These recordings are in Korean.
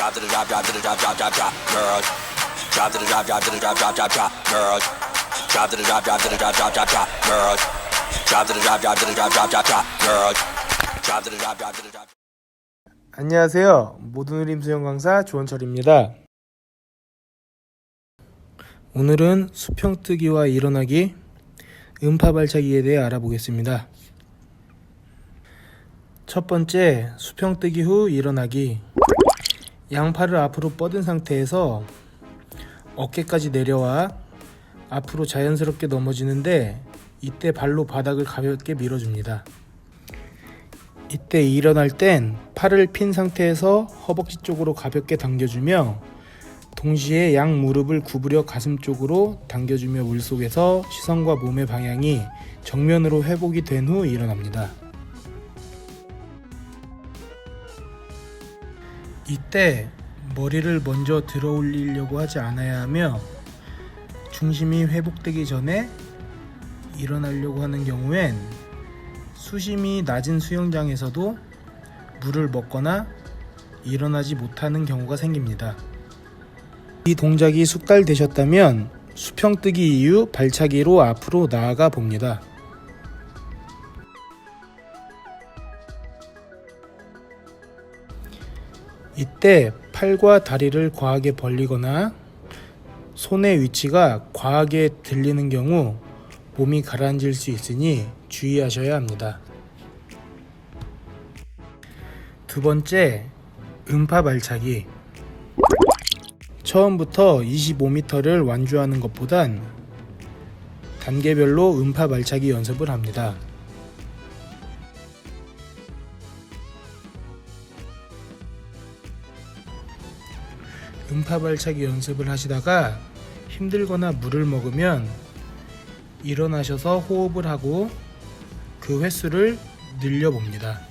Drop to the drop, drop to the drop, drop, drop, drop, girls. Drop to the drop, drop to the drop, drop, drop, drop, girls. Drop to the drop, drop to the drop, drop, drop, drop, girls. Drop to the drop, drop to the drop, drop, drop, drop, girls. Drop to the drop, drop to the drop. 안녕하세요. 모든 의림 수영 강사 조원철입니다. 오늘은 수평뜨기와 일어나기, 음파 발차기에 대해 알아보겠습니다. 첫 번째, 수평뜨기 후 일어나기. 양팔을 앞으로 뻗은 상태에서 어깨까지 내려와 앞으로 자연스럽게 넘어지는데 이때 발로 바닥을 가볍게 밀어줍니다. 이때 일어날 땐 팔을 핀 상태에서 허벅지 쪽으로 가볍게 당겨주며 동시에 양 무릎을 구부려 가슴 쪽으로 당겨주며 물속에서 시선과 몸의 방향이 정면으로 회복이 된 후 일어납니다. 이때 머리를 먼저 들어 올리려고 하지 않아야 하며 중심이 회복되기 전에 일어나려고 하는 경우엔 수심이 낮은 수영장에서도 물을 먹거나 일어나지 못하는 경우가 생깁니다. 이 동작이 숙달되셨다면 수평뜨기 이후 발차기로 앞으로 나아가 봅니다. 이때 팔과 다리를 과하게 벌리거나 손의 위치가 과하게 들리는 경우 몸이 가라앉을 수 있으니 주의하셔야 합니다. 두 번째, 음파 발차기. 처음부터 25m를 완주하는 것보단 단계별로 음파 발차기 연습을 합니다. 음파 발차기 연습을 하시다가 힘들거나 물을 먹으면 일어나셔서 호흡을 하고 그 횟수를 늘려봅니다.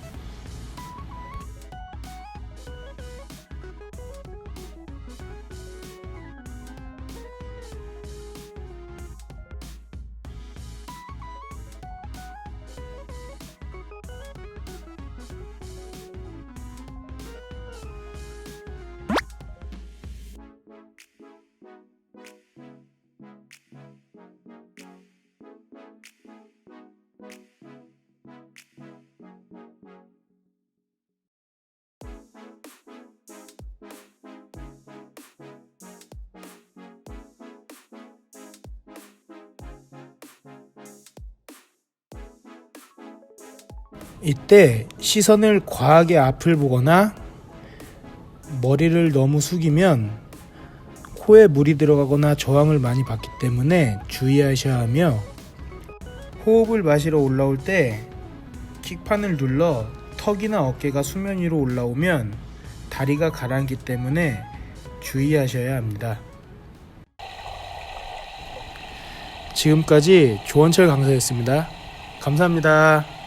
이때 시선을 과하게 앞을 보거나 머리를 너무 숙이면 코에 물이 들어가거나 저항을 많이 받기 때문에 주의하셔야 하며 호흡을 마시러 올라올 때 킥판을 눌러 턱이나 어깨가 수면 위로 올라오면 다리가 가라앉기 때문에 주의하셔야 합니다. 지금까지 조원철 강사였습니다. 감사합니다.